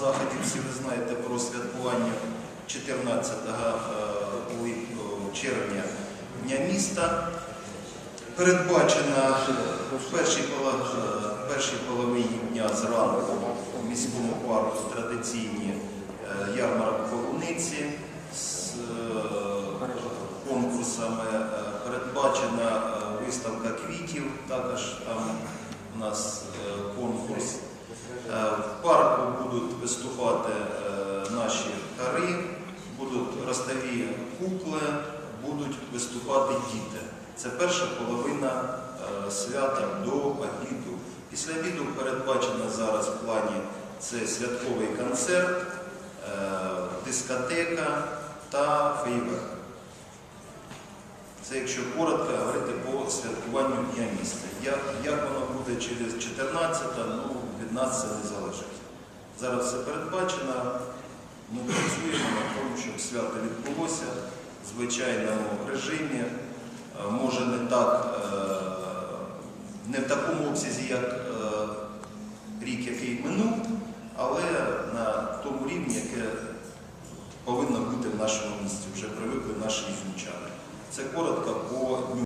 заході, всі ви знаєте про святкування 14 е, о, червня Дня міста. Передбачена в е, першій половині дня зранку в міському парку традиційні е, ярмарок полуниці з е, конкурсами. Е, Передбачена е, виставка квітів, також там у нас е, конкурс. Е, В парку будуть виступати е, наші хари, будуть ростові кукли, будуть виступати діти. Це перша половина е, свята до обіду. Після обіду передбачено зараз в плані це святковий концерт, е, дискотека та фейверк. Це якщо коротко говорити по святкуванню Дня як воно буде через 14, ну, від нас це не залежить. Зараз все передбачено, ми працюємо на тому, щоб свято відбулося в звичайному режимі, Е, може не так, е, не в такому обсязі, як е, рік, який минув, але на тому рівні, яке повинно бути в нашому місті, вже привикли наші існучани. Це коротко по